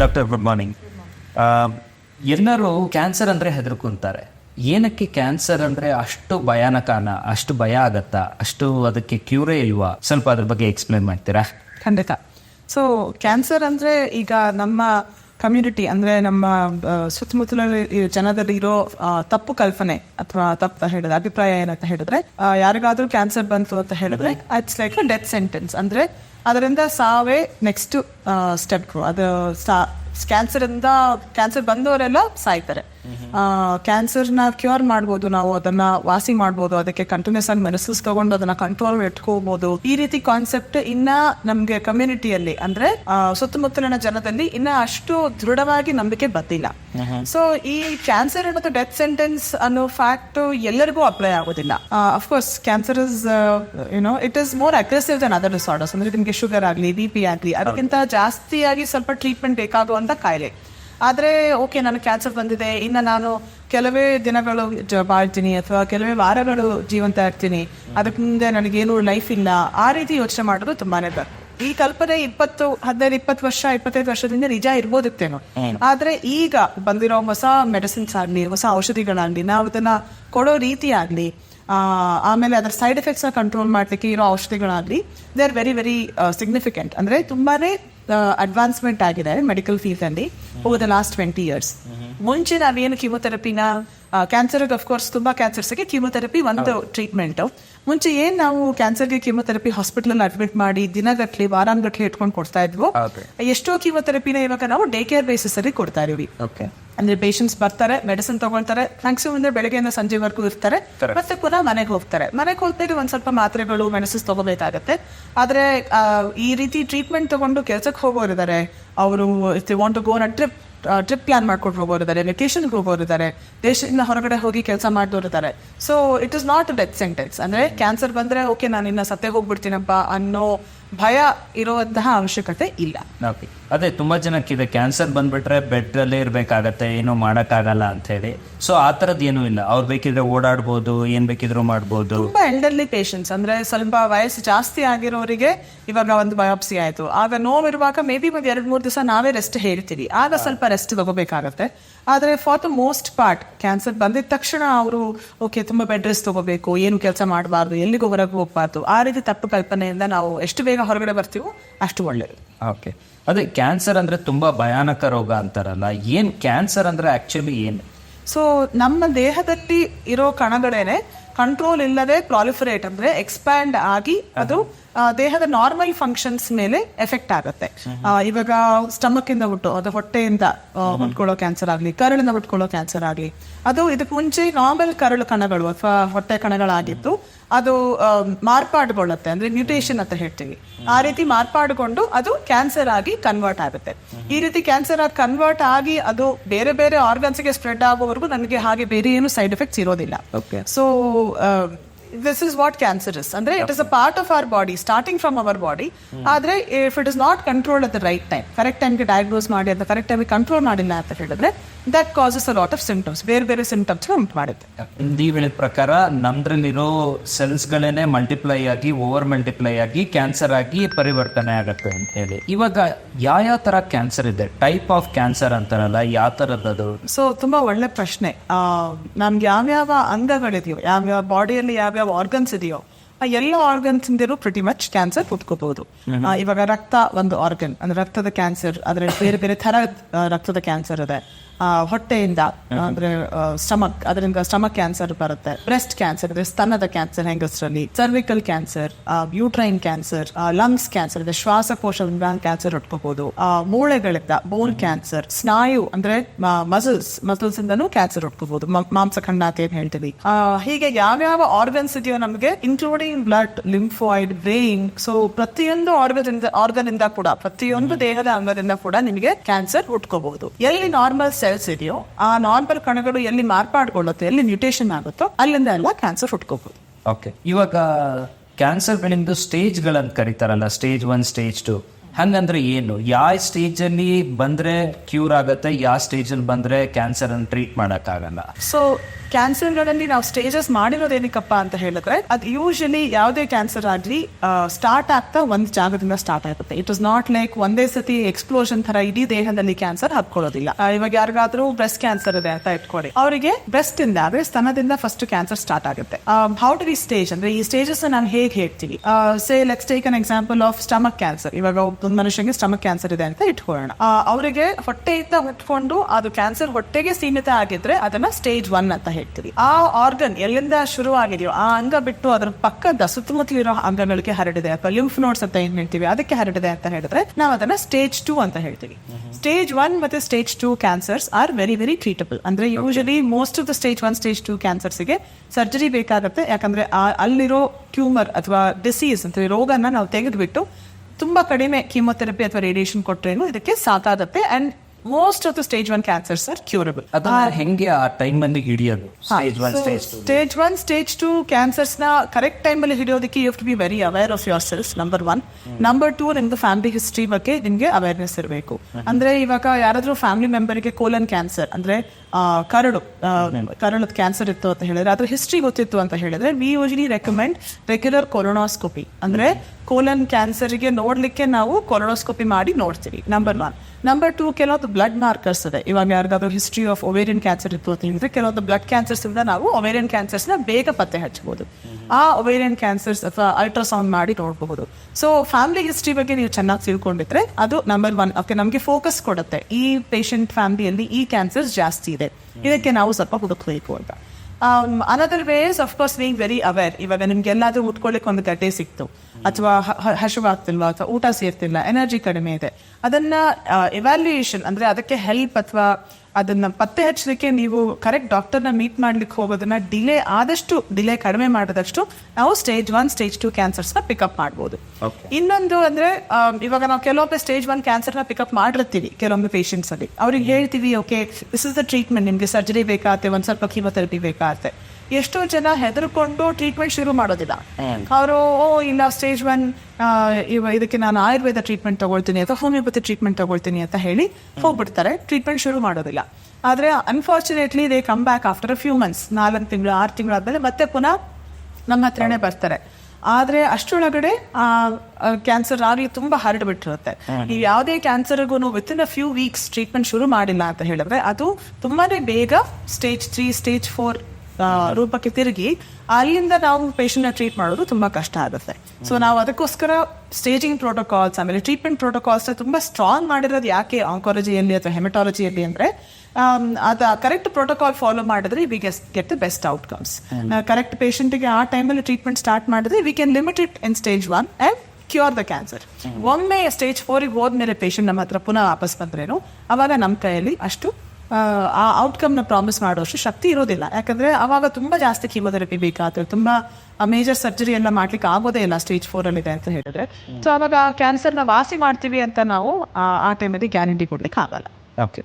Doctor good morning ಎಲ್ಲರೂ cancer ಅಂದರೆ ಹೆದರ್ಕೊಂತಾರೆ. ಏನಕ್ಕೆ ಕ್ಯಾನ್ಸರ್ ಅಂದರೆ ಅಷ್ಟು ಭಯಾನಕಾನ ಅಷ್ಟು ಭಯ ಆಗತ್ತಾ ಅಷ್ಟು ಅದಕ್ಕೆ ಕ್ಯೂರೇ ಇಲ್ವಾ? ಸ್ವಲ್ಪ ಅದ್ರ ಬಗ್ಗೆ ಎಕ್ಸ್ಪ್ಲೇನ್ ಮಾಡ್ತೀರಾ? ಖಂಡಿತ. ಸೊ ಕ್ಯಾನ್ಸರ್ ಅಂದರೆ ಈಗ ನಮ್ಮ ಕಮ್ಯುನಿಟಿ ಅಂದರೆ ನಮ್ಮ ಸುತ್ತಮುತ್ತಲಲ್ಲಿ ಸುತ್ತಮುತ್ತಲ ಜನದಲ್ಲಿ ಇರೋ ತಪ್ಪು ಕಲ್ಪನೆ ಅಥವಾ ತಪ್ಪು ಹೇಳಿದ್ರೆ ಅಭಿಪ್ರಾಯ ಏನಂತ ಹೇಳಿದ್ರೆ ಯಾರಿಗಾದರೂ ಯಾರಿಗಾದ್ರೂ ಕ್ಯಾನ್ಸರ್ ಬಂತು ಅಂತ ಹೇಳಿದ್ರೆ ಇಟ್ಸ್ ಲೈಕ್ ಡೆತ್ ಸೆಂಟೆನ್ಸ್ ಅಂದ್ರೆ ಅದರಿಂದ ಸಾವೇ ನೆಕ್ಸ್ಟ್ ಸ್ಟೆಪ್ ಅದು ಕ್ಯಾನ್ಸರ್ ಇಂದ ಕ್ಯಾನ್ಸರ್ ಬಂದವರೆಲ್ಲ ಸಾಯ್ತಾರೆ. ಕ್ಯಾನ್ಸರ್ನ ಕ್ಯೂರ್ ಮಾಡ್ಬೋದು ನಾವು ಅದನ್ನ ವಾಸಿ ಮಾಡ್ಬೋದು ಅದಕ್ಕೆ ಕಂಟಿನ್ಯೂಸ್ ಆಗಿ ಮೆಡಿಸಿನ್ಸ್ ತಗೊಂಡು ಅದನ್ನ ಕಂಟ್ರೋಲ್ ಇಟ್ಕೋಬಹುದು ಈ ರೀತಿ ಕಾನ್ಸೆಪ್ಟ್ ಇನ್ನ ನಮ್ಗೆ ಕಮ್ಯುನಿಟಿಯಲ್ಲಿ ಅಂದ್ರೆ ಸುತ್ತಮುತ್ತಲಿನ ಜನದಲ್ಲಿ ಇನ್ನ ಅಷ್ಟು ದೃಢವಾಗಿ ನಂಬಿಕೆ ಬಂದಿಲ್ಲ. ಸೊ ಈ ಕ್ಯಾನ್ಸರ್ ಅನ್ನೋದು ಡೆತ್ ಸೆಂಟೆನ್ಸ್ ಅನ್ನೋ ಫ್ಯಾಕ್ಟ್ ಎಲ್ಲರಿಗೂ ಅಪ್ಲೈ ಆಗೋದಿಲ್ಲ. Of course cancer is you know it is more aggressive than other disorders ಅಂದ್ರೆ ನಿಮಗೆ ಶುಗರ್ ಆಗಲಿ ಬಿ ಪಿ ಆಗಲಿ ಅದಕ್ಕಿಂತ ಜಾಸ್ತಿಯಾಗಿ ಸ್ವಲ್ಪ ಟ್ರೀಟ್ಮೆಂಟ್ ಬೇಕಾಗುವಂತ ಕಾಯಿಲೆ. ಆದ್ರೆ ಓಕೆ ನನಗೆ ಕ್ಯಾನ್ಸರ್ ಬಂದಿದೆ. ಇನ್ನು ನಾನು ಕೆಲವೇ ದಿನಗಳು ಬಾಳ್ತೀನಿ ಅಥವಾ ಕೆಲವೇ ವಾರಗಳು ಜೀವಂತ ಇರ್ತೀನಿ. ಅದಕ್ಕೆ ಮುಂದೆ ನನಗೇನು ಲೈಫ್ ಇಲ್ಲ. ಆ ರೀತಿ ಯೋಚನೆ ಮಾಡೋದು ತುಂಬಾನೇ ತಪ್ಪು ಈ ಕಲ್ಪನೆ ಇಪ್ಪತ್ತು ಹದಿನೈದು ಇಪ್ಪತ್ತು ವರ್ಷ ಇಪ್ಪತ್ತೈದು ವರ್ಷದಿಂದ ನಿಜ ಇರ್ಬೋದಿತ್ತೇನೋ. ಆದ್ರೆ ಈಗ ಬಂದಿರೋ ಹೊಸ ಮೆಡಿಸಿನ್ಸ್ ಆಗ್ಲಿ ಹೊಸ ಔಷಧಿಗಳಾಗ್ಲಿ ನಾವು ಅದನ್ನ ಕೊಡೋ ರೀತಿ ಆಗ್ಲಿ ಆ, ಆಮೇಲೆ ಅದರ ಸೈಡ್ ಎಫೆಕ್ಟ್ಸ್ ಕಂಟ್ರೋಲ್ ಮಾಡ್ಲಿಕ್ಕೆ ಇರೋ ಔಷಧಿಗಳಾಗ್ಲಿ they are very very significant ಅಂದ್ರೆ ತುಂಬಾನೇ ಅಡ್ವಾನ್ಸ್ಮೆಂಟ್ ಆಗಿದೆ ಮೆಡಿಕಲ್ ಫೀಲ್ಡ್ ಅಲ್ಲಿ over the last twenty years ಮುಂಚೆ ನಾವೇನು ಕಿಮೊಥೆರಪಿನ ಕ್ಯಾನ್ಸರ್ ಅಫ್ಕೋರ್ಸ್ ತುಂಬಾ ಕ್ಯಾನ್ಸರ್ಸ್ಗೆ ಕೀಮೊಥೆರಪಿ ಒಂದು ಟ್ರೀಟ್ಮೆಂಟ್ ಮುಂಚೆ ಏನ್ ನಾವು ಕ್ಯಾನ್ಸರ್ಗೆ ಕೀಮೊಥೆರಪಿ ಹಾಸ್ಪಿಟಲ್ ಅಡ್ಮಿಟ್ ಮಾಡಿ ದಿನಗಟ್ಲೆ ವಾರಾನ್ಗಟ್ಲೆ ಇಟ್ಕೊಂಡು ಕೊಡ್ತಾ ಇದ್ವು ಎಷ್ಟೋ ಕಿಮೊಥೆರಪಿನ ಇವಾಗ ನಾವು ಡೇ ಕೇರ್ ಬೇಸಿಸ್ ಅಲ್ಲಿ ಕೊಡ್ತಾ ಇದೀವಿ ಓಕೆ ಅಂದ್ರೆ ಪೇಷಂಟ್ಸ್ ಬರ್ತಾರೆ ಮೆಡಿಸಿನ್ ತಗೊಳ್ತಾರೆ ಮ್ಯಾಕ್ಸಿಮಮ್ ಅಂದ್ರೆ ಬೆಳಗ್ಗೆಯಿಂದ ಸಂಜೆವರೆಗೂ ಇರ್ತಾರೆ ಮತ್ತೆ ಪುನಃ ಮನೆಗೆ ಹೋಗ್ತಾರೆ. ಮನೆಗೆ ಹೋಗ್ಬೇಕು ಒಂದ್ ಸ್ವಲ್ಪ ಮಾತ್ರೆಗಳು ಮೆಡಿಸಿನ್ಸ್ ತಗೋಬೇಕಾಗತ್ತೆ. ಆದ್ರೆ ಈ ರೀತಿ ಟ್ರೀಟ್ಮೆಂಟ್ ತಗೊಂಡು ಕೆಲ್ಸಕ್ಕೆ ಹೋಗೋರಿದ್ದಾರೆ ಅವರು want to go on a trip trip plan ಮಾಡ್ಕೊಂಡು ಹೋಗೋರಿದ್ದಾರೆ ಹೋಗೋರು ಹೋಗೋರಿದ್ದಾರೆ ದೇಶದಿಂದ ಹೊರಗಡೆ ಹೋಗಿ ಕೆಲಸ ಮಾಡಿದವರಿದ್ದಾರೆ so it is not death sentence ಅಂದ್ರೆ ಕ್ಯಾನ್ಸರ್ ಬಂದ್ರೆ ಓಕೆ ನಾನು ಇನ್ನ ಸತ್ತೆ ಹೋಗ್ಬಿಡ್ತೀನಪ್ಪ ಅನ್ನೋ ಭಯ ಇರುವಂತಹ ಅವಶ್ಯಕತೆ ಇಲ್ಲ. ಓಕೆ ಅದೇ ತುಂಬಾ ಇದೆ. ಕ್ಯಾನ್ಸರ್ ಬಂದ್ಬಿಟ್ರೆ ಬೆಡ್ ಅಲ್ಲೇ ಇರ್ಬೇಕಾಗತ್ತೆ. ಏನೂ ಮಾಡೋಕ್ಕಾಗಲ್ಲ ಅಂತ ಹೇಳಿ. ಸೊ ಆ ಥರದ್ದು ಏನೂ ಇಲ್ಲ. ಅವ್ರು ಬೇಕಿದ್ರೆ ಓಡಾಡ್ಬೋದು ಏನ್ ಬೇಕಿದ್ರು ಮಾಡ್ಬೋದು. ತುಂಬಾ ಎಲ್ಡರ್ಲಿ ಪೇಷಂಟ್ಸ್ ಅಂದ್ರೆ ಸ್ವಲ್ಪ ವಯಸ್ಸು ಜಾಸ್ತಿ ಆಗಿರೋರಿಗೆ ಇವಾಗ ಒಂದು ಬಯೋಪ್ಸಿ ಆಯ್ತು. ಆಗ ನೋವಿರುವಾಗ ಮೇ ಬಿ ಒಂದು ಎರಡ್ ಮೂರು ದಿವಸ ನಾವೇ ರೆಸ್ಟ್ ಹೇಳ್ತೀವಿ. ಆಗ ಸ್ವಲ್ಪ ರೆಸ್ಟ್ ತಗೋಬೇಕಾಗತ್ತೆ. ಆದ್ರೆ for the most part cancer ಬಂದಿದ ತಕ್ಷಣ ಅವರು ಓಕೆ ತುಂಬಾ ಬೆಡ್ ರೆಸ್ಟ್ ತಗೋಬೇಕು. ಏನು ಕೆಲಸ ಮಾಡಬಾರ್ದು. ಎಲ್ಲಿಗೂ ಹೊರಗೆ ಹೋಗ್ಬಾರ್ದು. ಆ ರೀತಿ ತಪ್ಪು ಕಲ್ಪನೆಯಿಂದ ನಾವು ಎಷ್ಟು ಬೇಗ ಹೊರಗಡೆ ಬರ್ತೀವೋ ಅಷ್ಟು ಒಳ್ಳೆಯದು ಓಕೆ. ಅದೇ ಕ್ಯಾನ್ಸರ್ ಅಂದ್ರೆ ತುಂಬಾ ಭಯಾನಕ ರೋಗ ಅಂತಾರಲ್ಲ ಏನು ಕ್ಯಾನ್ಸರ್ ಅಂದ್ರೆ ಆಕ್ಚುಲಿ ಏನು? ಸೊ ನಮ್ಮ ದೇಹದಲ್ಲಿ ಇರೋ ಕಣಗಳೇನೆ ಕಂಟ್ರೋಲ್ ಇಲ್ಲದೆ ಪ್ರಾಲಿಫರೇಟ್ ಅಂದ್ರೆ ಎಕ್ಸ್ಪ್ಯಾಂಡ್ ಆಗಿ ಅದು. ದೇಹದ ನಾರ್ಮಲ್ ಫಂಕ್ಷನ್ಸ್ ಮೇಲೆ ಎಫೆಕ್ಟ್ ಆಗುತ್ತೆ. ಇವಾಗ ಸ್ಟಮಕ್ ಇಂದ ಹುಟ್ಟು ಅದು ಹೊಟ್ಟೆಯಿಂದ ಹುಟ್ಕೊಳ್ಳೋ ಕ್ಯಾನ್ಸರ್ ಆಗಲಿ ಕರಳಿಂದ ಹುಟ್ಕೊಳ್ಳೋ ಕ್ಯಾನ್ಸರ್ ಆಗಲಿ ಅದು ಇದಕ್ಕೆ ಮುಂಚೆ ನಾರ್ಮಲ್ ಕರಳು ಕಣಗಳು ಅಥವಾ ಹೊಟ್ಟೆ ಕಣಗಳಾಗಿತ್ತು ಅದು ಮಾರ್ಪಾಡ್ಗೊಳ್ಳುತ್ತೆ. ಅಂದ್ರೆ ಮ್ಯೂಟೇಷನ್ ಅಂತ ಹೇಳ್ತೀವಿ. ಆ ರೀತಿ ಮಾರ್ಪಾಡುಗೊಂಡು ಅದು ಕ್ಯಾನ್ಸರ್ ಆಗಿ ಕನ್ವರ್ಟ್ ಆಗುತ್ತೆ. ಈ ರೀತಿ ಕ್ಯಾನ್ಸರ್ ಆಗಿ ಕನ್ವರ್ಟ್ ಆಗಿ ಅದು ಬೇರೆ ಬೇರೆ ಆರ್ಗನ್ಸ್ಗೆ ಸ್ಪ್ರೆಡ್ ಆಗೋವರೆಗೂ ನನಗೆ ಹಾಗೆ ಬೇರೆ ಏನು ಸೈಡ್ ಎಫೆಕ್ಟ್ಸ್ ಇರೋದಿಲ್ಲ. Okay so this is what cancer is ಅಂದ್ರೆ it is a part of our body starting from our body ಆದ್ರೆ if it is not control at the right time correct ಟೈಮ್ಗೆ diagnose ಮಾಡಿ ಅಂತ correct ಟೈಮಿಗೆ control ಮಾಡಿಲ್ಲ ಅಂತ ಹೇಳಿದ್ರೆ that causes a lot of symptoms ಬೇರೆ ಬೇರೆ ಸಿಂಟಮ್ಸ್ ಉಂಟು ಮಾಡುತ್ತೆ. ನೀವು ಹೇಳಿದ ಪ್ರಕಾರ ನಮ್ದ್ರಲ್ಲಿರೋ ಸೆಲ್ಸ್ಗಳೇನೆ ಮಲ್ಟಿಪ್ಲೈ ಆಗಿ ಓವರ್ ಮಲ್ಟಿಪ್ಲೈ ಆಗಿ ಕ್ಯಾನ್ಸರ್ ಆಗಿ ಪರಿವರ್ತನೆ ಆಗತ್ತೆ ಅಂತ ಹೇಳಿ. ಇವಾಗ ಯಾವ ಯಾವ ತರ ಕ್ಯಾನ್ಸರ್ ಇದೆ? ಟೈಪ್ ಆಫ್ ಕ್ಯಾನ್ಸರ್ ಅಂತಾರಲ್ಲ ಯಾವ ತರದ್ದು ಸೊ ತುಂಬಾ ಒಳ್ಳೆ ಪ್ರಶ್ನೆ. ನಮ್ಗೆ ಯಾವ್ಯಾವ ಅಂಗಗಳಿದೆಯೋ ಯಾವ್ಯಾವ ಬಾಡಿಯಲ್ಲಿ ಯಾವ್ಯಾವ ಆರ್ಗನ್ಸ್ ಇದೆಯೋ ಆ ಎಲ್ಲ ಆರ್ಗನ್ಸ್ ಇಂದಿರೋ ಪ್ರತಿ ಮಚ್ ಕ್ಯಾನ್ಸರ್ ಕುತ್ಕೋಬಹುದು ಇವಾಗ ರಕ್ತ ಒಂದು ಆರ್ಗನ್ ಅಂದ್ರೆ ರಕ್ತದ ಕ್ಯಾನ್ಸರ್ ಅದರ ಬೇರೆ ಬೇರೆ ತರ ರಕ್ತದ ಕ್ಯಾನ್ಸರ್ ಇದೆ. ಹೊಟ್ಟೆಯಿಂದ ಅಂದ್ರೆ ಸ್ಟಮಕ್ ಅದರಿಂದ ಸ್ಟಮಕ್ ಕ್ಯಾನ್ಸರ್ ಬರುತ್ತೆ. ಬ್ರೆಸ್ಟ್ ಕ್ಯಾನ್ಸರ್ ಅಂದ್ರೆ ಸ್ತನದ cancer ಹೆಂಗಸ್ರಲ್ಲಿ cervical cancer uterine cancer lungs cancer ಅಂದ್ರೆ ಶ್ವಾಸಕೋಶ ಕ್ಯಾನ್ಸರ್ ಹೊಟ್ಕೋಬಹುದು ಮೂಳೆಗಳಿಂದ ಬೋನ್ ಕ್ಯಾನ್ಸರ್ ಸ್ನಾಯು ಅಂದ್ರೆ ಮಸಲ್ಸ್ ಮಸಲ್ಸ್ ಇಂದನೂ ಕ್ಯಾನ್ಸರ್ ಮಾಂಸ ಖಂಡ ಅಂತ ಏನ್ ಹೇಳ್ತೀವಿ. ಹೀಗೆ ಯಾವ್ಯಾವ ಆರ್ಗನ್ಸ್ ಇದೆಯೋ ನಮಗೆ including blood lymphoid brain so ಪ್ರತಿಯೊಂದು ಆರ್ಗನ್ ಆರ್ಗನ್ ಇಂದ ಕೂಡ ಪ್ರತಿಯೊಂದು ದೇಹದ ಅಂಗದಿಂದ ಕೂಡ ನಿಮಗೆ ಕ್ಯಾನ್ಸರ್ ಹುಟ್ಕೋಬಹುದು ಎಲ್ಲಿ ನಾರ್ಮಲ್ ಸೆಲ್ಸ್ ಇದೆಯೋ ಆ ನಾರ್ಮಲ್ ಕಣಗಳು ಎಲ್ಲಿ ಮಾರ್ಪಾಡ್ಕೊಳ್ಳುತ್ತೆ ಎಲ್ಲಿ ಮ್ಯೂಟೇಷನ್ ಆಗುತ್ತೋ ಅಲ್ಲಿಂದ ಎಲ್ಲ ಕ್ಯಾನ್ಸರ್ ಹುಟ್ಕೋಬಹುದು ಓಕೆ ಇವಾಗ ಕ್ಯಾನ್ಸರ್ಗಳಿಂದ ಸ್ಟೇಜ್ಗಳಂತ ಕರೀತಾರಲ್ಲ ಸ್ಟೇಜ್ ಒನ್ ಸ್ಟೇಜ್ ಟು ಹಂಗಂದ್ರೆ ಏನು? ಯಾವ ಸ್ಟೇಜ್ ಅಲ್ಲಿ ಬಂದ್ರೆ ಕ್ಯೂರ್ ಆಗತ್ತೆ ಯಾವ ಸ್ಟೇಜ್ ಅಲ್ಲಿ ಬಂದ್ರೆ ಕ್ಯಾನ್ಸರ್ ಅನ್ನು ಟ್ರೀಟ್ ಮಾಡಕ್ಕಾಗಲ್ಲ. ಸೊ ಕ್ಯಾನ್ಸರ್ಗಳಲ್ಲಿ ನಾವು ಸ್ಟೇಜಸ್ ಮಾಡಿರೋದೇನಕ್ಕಪ್ಪ ಅಂತ ಹೇಳಿದ್ರೆ, ಅದು ಯೂಶಲಿ ಯಾವುದೇ ಕ್ಯಾನ್ಸರ್ ಆಗಲಿ ಸ್ಟಾರ್ಟ್ ಆಗ್ತಾ ಒಂದು ಜಾಗದಿಂದ ಸ್ಟಾರ್ಟ್ ಆಗುತ್ತೆ. ಇಟ್ ಇಸ್ ನಾಟ್ ಲೈಕ್ ಒಂದೇ ಸತಿ ಎಕ್ಸ್ಪ್ಲೋಷನ್ ತರ ಇಡೀ ದೇಹದಲ್ಲಿ ಕ್ಯಾನ್ಸರ್ ಹತ್ಕೊಳ್ಳೋದಿಲ್ಲ. ಇವಾಗ ಯಾರಿಗಾದ್ರೂ ಬ್ರೆಸ್ಟ್ ಕ್ಯಾನ್ಸರ್ ಇದೆ ಅಂತ ಇಟ್ಕೊಳ್ಳಿ. ಅವರಿಗೆ ಬ್ರೆಸ್ಟ್ ಇಂದ ಅಂದ್ರೆ ಸ್ತನದಿಂದ ಫಸ್ಟ್ ಕ್ಯಾನ್ಸರ್ ಸ್ಟಾರ್ಟ್ ಆಗುತ್ತೆ. ಹೌ ಟು ವಿ ಸ್ಟೇಜ್ ಅಂದ್ರೆ ಈ ಸ್ಟೇಜಸ್ ನಾನು ಹೇಗೆ ಹೇಳ್ತೀನಿ. Say let's take an example of stomach cancer ಇವಾಗ ಒಂದು ಮನುಷ್ಯನಿಗೆ ಸ್ಟಮಕ್ ಕ್ಯಾನ್ಸರ್ ಇದೆ ಅಂತ ಇಟ್ಕೊಳ್ಳೋಣ. ಅವರಿಗೆ ಹೊಟ್ಟೆಯಿಂದ ಹುಟ್ಕೊಂಡು ಅದು ಕ್ಯಾನ್ಸರ್ ಹೊಟ್ಟೆಗೆ ಸೀಮಿತ ಆಗಿದ್ರೆ ಅದನ್ನ ಸ್ಟೇಜ್ ಒನ್ ಅಂತ ಹೇಳ್ತೀವಿ ಆ ಆರ್ಗನ್ ಎಲ್ಲಿಂದ ಶುರು ಆಗಿದೆಯೋ ಆ ಅಂಗ ಬಿಟ್ಟು ಅದರ ಪಕ್ಕದ ಸುತ್ತಮುತ್ತಲಿರೋ ಅಂಗಗಳಿಗೆ ಹರಡಿದೆ ಅಥವಾ ಲಿಂಫ್ ನೋಡ್ಸ್ ಅಂತ ಏನ್ ಹೇಳ್ತೀವಿ ಅದಕ್ಕೆ ಹರಡಿದೆ ಅಂತ ಹೇಳಿದ್ರೆ ನಾವು ಅದನ್ನ ಸ್ಟೇಜ್ ಟೂ ಅಂತ ಹೇಳ್ತೀವಿ. ಸ್ಟೇಜ್ ಒನ್ ಮತ್ತೆ stage two cancers are very very treatable ಅಂದ್ರೆ usually most of the stage one stage two ಕ್ಯಾನ್ಸರ್ಸ್ಗೆ surgery ಬೇಕಾಗುತ್ತೆ. ಯಾಕಂದ್ರೆ ಆ- ಅಲ್ಲಿರೋ ಟ್ಯೂಮರ್ ಅಥವಾ ಡಿಸೀಸ್ ಅಂತ ರೋಗನ ನಾವು ತೆಗೆದುಬಿಟ್ಟು ತುಂಬಾ ಕಡಿಮೆ ಕೀಮೊಥೆರಪಿ ಅಥವಾ ರೇಡಿಯೇಷನ್ ಕೊಟ್ರೇನು ಇದಕ್ಕೆ ಸಾಕಾಗುತ್ತೆ. And most of the stage one cancer are curable ಅದನ್ನ ಹೆಂಗೆ ಆ ಟೈಮ್ ಅಲ್ಲಿ ಹಿಡಿಯೋದು? Stage one stage two stage one stage two ಕ್ಯಾನ್ಸರ್ಸ್ನ correct time ಅಲ್ಲಿ ಹಿಡಿಯೋದಕ್ಕೆ you to be very aware of yourself number one number two ನಿಮ್ದು family history ಬಗ್ಗೆ ನಿಮ್ಗೆ awareness ಇರಬೇಕು. ಅಂದ್ರೆ ಇವಾಗ ಯಾರಾದ್ರೂ ಫ್ಯಾಮಿಲಿ ಮೆಂಬರ್ಗೆ ಕೋಲನ್ ಕ್ಯಾನ್ಸರ್ ಅಂದ್ರೆ ಕರಳು ಕರಳದ ಕ್ಯಾನ್ಸರ್ ಇತ್ತು ಅಂತ ಹೇಳಿದ್ರೆ ಅದ್ರ ಹಿಸ್ಟ್ರಿ ಗೊತ್ತಿತ್ತು ಅಂತ ಹೇಳಿದ್ರೆ we usually recommend regular colonoscopy ಅಂದ್ರೆ ಕೋಲನ್ ಕ್ಯಾನ್ಸರ್ಗೆ ನೋಡಲಿಕ್ಕೆ ನಾವು ಕೊಲೊಡೋಸ್ಕೋಪಿ ಮಾಡಿ ನೋಡ್ತೀವಿ ನಂಬರ್ ಒನ್ ನಂಬರ್ ಟೂ ಕೆಲವೊಂದು ಬ್ಲಡ್ ಮಾರ್ಕರ್ಸ್ ಇದೆ. ಇವಾಗ ಯಾರಿಗಾದ್ರೂ ಹಿಸ್ಟ್ರಿ ಆಫ್ ಒವೇರಿಯನ್ ಕ್ಯಾನ್ಸರ್ ಇತ್ತು ಅಂತ ಹೇಳಿದ್ರೆ ಕೆಲವೊಂದು ಬ್ಲಡ್ ಕ್ಯಾನ್ಸರ್ಸ್ ಇಂದ ನಾವು ಒವೇರಿಯನ್ ಕ್ಯಾನ್ಸರ್ಸ್ನ ಬೇಗ ಪತ್ತೆ ಹಚ್ಚಬಹುದು. ಆ ಒವೇರಿಯನ್ ಕ್ಯಾನ್ಸರ್ಸ್ ಅಥವಾ ಅಲ್ಟ್ರಾಸೌಂಡ್ ಮಾಡಿ ನೋಡಬಹುದು. ಸೊ ಫ್ಯಾಮಿಲಿ ಹಿಸ್ಟ್ರಿ ಬಗ್ಗೆ ನೀವು ಚೆನ್ನಾಗಿ ತಿಳ್ಕೊಂಡಿದ್ರೆ ಅದು ನಂಬರ್ ಒನ್ ಓಕೆ ನಮಗೆ ಫೋಕಸ್ ಕೊಡುತ್ತೆ. ಈ ಪೇಷಂಟ್ ಫ್ಯಾಮಿಲಿಯಲ್ಲಿ ಈ ಕ್ಯಾನ್ಸರ್ಸ್ ಜಾಸ್ತಿ ಇದೆ. ಇದಕ್ಕೆ ನಾವು ಸ್ವಲ್ಪ ಹುಡುಕಬೇಕು ಅಂತ. Another ways of course being very aware ಇವಾಗ ನಿಮ್ಗೆ ಎಲ್ಲಾದ್ರೂ ಉಟ್ಕೊಳ್ಳಿಕ್ಕೆ ಒಂದು ಗಡ್ಡೆ ಸಿಕ್ತು. ಅಥವಾ ಹ- ಹ- ಹಸಿವಾಗ್ತಿಲ್ವಾ ಅಥವಾ ಊಟ ಸೇರ್ತಿಲ್ಲ ಎನರ್ಜಿ ಕಡಿಮೆ ಇದೆ. ಅದನ್ನ ಇವ್ಯಾಲ್ಯೂಯೇಷನ್ ಅಂದ್ರೆ ಅದಕ್ಕೆ ಹೆಲ್ಪ್ ಅಥವಾ ಅದನ್ನ ಪತ್ತೆ ಹಚ್ಚಲಿಕ್ಕೆ ನೀವು ಕರೆಕ್ಟ್ ಡಾಕ್ಟರ್ನ ಮೀಟ್ ಮಾಡ್ಲಿಕ್ಕೆ ಹೋಗೋದನ್ನ ಡಿಲೇ ಆದಷ್ಟು ಡಿಲೇ ಕಡಿಮೆ ಮಾಡಿದಷ್ಟು ನಾವು ಸ್ಟೇಜ್ ಒನ್ ಸ್ಟೇಜ್ ಟು ಕ್ಯಾನ್ಸರ್ಸ್ನ ಪಿಕಪ್ ಮಾಡ್ಬೋದು. Okay. ಇನ್ನೊಂದು ಅಂದ್ರೆ ಇವಾಗ ನಾವು ಕೆಲವೊಮ್ಮೆ ಸ್ಟೇಜ್ ಒನ್ ಕ್ಯಾನ್ಸರ್ನ ಪಿಕಪ್ ಮಾಡಿರ್ತೀವಿ ಕೆಲವೊಮ್ಮೆ ಪೇಷಂಟ್ಸ್ ಅಲ್ಲಿ. ಅವ್ರಿಗೆ ಹೇಳ್ತೀವಿ okay this is the treatment ನಿಮ್ಗೆ ಸರ್ಜರಿ ಬೇಕಾಗತ್ತೆ ಒಂದ್ ಸ್ವಲ್ಪ ಕೀಮೊಥೆರಪಿ ಬೇಕಾಗತ್ತೆ. ಎಷ್ಟೋ ಜನ ಹೆದರ್ಕೊಂಡು ಟ್ರೀಟ್ಮೆಂಟ್ ಶುರು ಮಾಡೋದಿಲ್ಲ. ಅವರು ಓ ಇಲ್ಲ ಸ್ಟೇಜ್ ಒನ್ ಇದಕ್ಕೆ ನಾನು ಆಯುರ್ವೇದ ಟ್ರೀಟ್ಮೆಂಟ್ ತಗೊಳ್ತೀನಿ ಅಥವಾ ಹೋಮಿಯೋಪತಿ ಟ್ರೀಟ್ಮೆಂಟ್ ತಗೊಳ್ತೀನಿ ಅಂತ ಹೇಳಿ ಹೋಗ್ಬಿಡ್ತಾರೆ. ಟ್ರೀಟ್ಮೆಂಟ್ ಶುರು ಮಾಡೋದಿಲ್ಲ. ಆದ್ರೆ unfortunately they come back after a few months ನಾಲ್ಕು ತಿಂಗಳು ಆರು ತಿಂಗಳು ತಿಂಗಳಾದ್ಮೇಲೆ ಮತ್ತೆ ಪುನಃ ನಮ್ಮ ಹತ್ರನೇ ಬರ್ತಾರೆ. ಆದ್ರೆ ಅಷ್ಟರೊಳಗಡೆ ಆ ಕ್ಯಾನ್ಸರ್ ಆಗಲಿ ತುಂಬಾ ಹರಡ್ಬಿಟ್ಟಿರುತ್ತೆ. ನೀವು ಯಾವುದೇ ಕ್ಯಾನ್ಸರ್ಗೂ within a few weeks treatment ಶುರು ಮಾಡಿಲ್ಲ ಅಂತ ಹೇಳಿದ್ರೆ ಅದು ತುಂಬಾನೇ ಬೇಗ ಸ್ಟೇಜ್ ತ್ರೀ ಸ್ಟೇಜ್ ಫೋರ್ ರೂಪಕ್ಕೆ ತಿರುಗಿ ಅಲ್ಲಿಂದ ನಾವು ಪೇಷಂಟ್ನ ಟ್ರೀಟ್ ಮಾಡೋದು ತುಂಬಾ ಕಷ್ಟ ಆಗುತ್ತೆ. ಸೊ ನಾವು ಅದಕ್ಕೋಸ್ಕರ ಸ್ಟೇಜಿಂಗ್ ಪ್ರೋಟೋಕಾಲ್ಸ್ ಆಮೇಲೆ ಟ್ರೀಟ್ಮೆಂಟ್ ಪ್ರೋಟೋಕಾಲ್ಸ್ ತುಂಬಾ ಸ್ಟ್ರಾಂಗ್ ಮಾಡಿರೋದು ಯಾಕೆ ಆಂಕಾಲಜಿಯಲ್ಲಿ ಅಥವಾ ಹೆಮಟಾಲಜಿಯಲ್ಲಿ ಅಂದ್ರೆ ಆ ಅದ ಕರೆಕ್ಟ್ ಪ್ರೋಟೋಕಾಲ್ ಫಾಲೋ ಮಾಡಿದ್ರೆ we guess get the best outcomes correct ಪೇಷಂಟ್ಗೆ ಆ ಟೈಮಲ್ಲಿ ಟ್ರೀಟ್ಮೆಂಟ್ ಸ್ಟಾರ್ಟ್ ಮಾಡಿದ್ರೆ we can limit it in stage one and cure the cancer ಒಮ್ಮೆ ಸ್ಟೇಜ್ ಫೋರಿಗೆ ಹೋದ್ಮೇಲೆ ಪೇಷಂಟ್ ನಮ್ಮ ಹತ್ರ ಪುನಃ ವಾಪಸ್ ಬಂದ್ರೇನು? ಅವಾಗ ನಮ್ಮ ಕೈಯಲ್ಲಿ ಅಷ್ಟು ಆ, ಔಟ್ಕಮ್ನ ಪ್ರಾಮಿಸ್ ಮಾಡೋಷ್ಟು ಶಕ್ತಿ ಇರೋದಿಲ್ಲ. ಯಾಕಂದ್ರೆ ಅವಾಗ ತುಂಬಾ ಜಾಸ್ತಿ ಕೀಮೋಥೆರಪಿ ಬೇಕಾಗ್ತದೆ ತುಂಬಾ ಮೇಜರ್ ಸರ್ಜರಿ ಎಲ್ಲ ಮಾಡ್ಲಿಕ್ಕೆ ಆಗೋದೇ ಇಲ್ಲ ಸ್ಟೇಜ್ ಫೋರ್ ಅಲ್ಲಿ ಇದೆ ಅಂತ ಹೇಳಿದ್ರೆ. ಸೊ ಅವಾಗ ಕ್ಯಾನ್ಸರ್ನ ವಾಸಿ ಮಾಡ್ತೀವಿ ಅಂತ ನಾವು ಆ ಟೈಮಲ್ಲಿ ಗ್ಯಾರಂಟಿ ಕೊಡ್ಲಿಕ್ಕೆ ಆಗಲ್ಲ. ಓಕೆ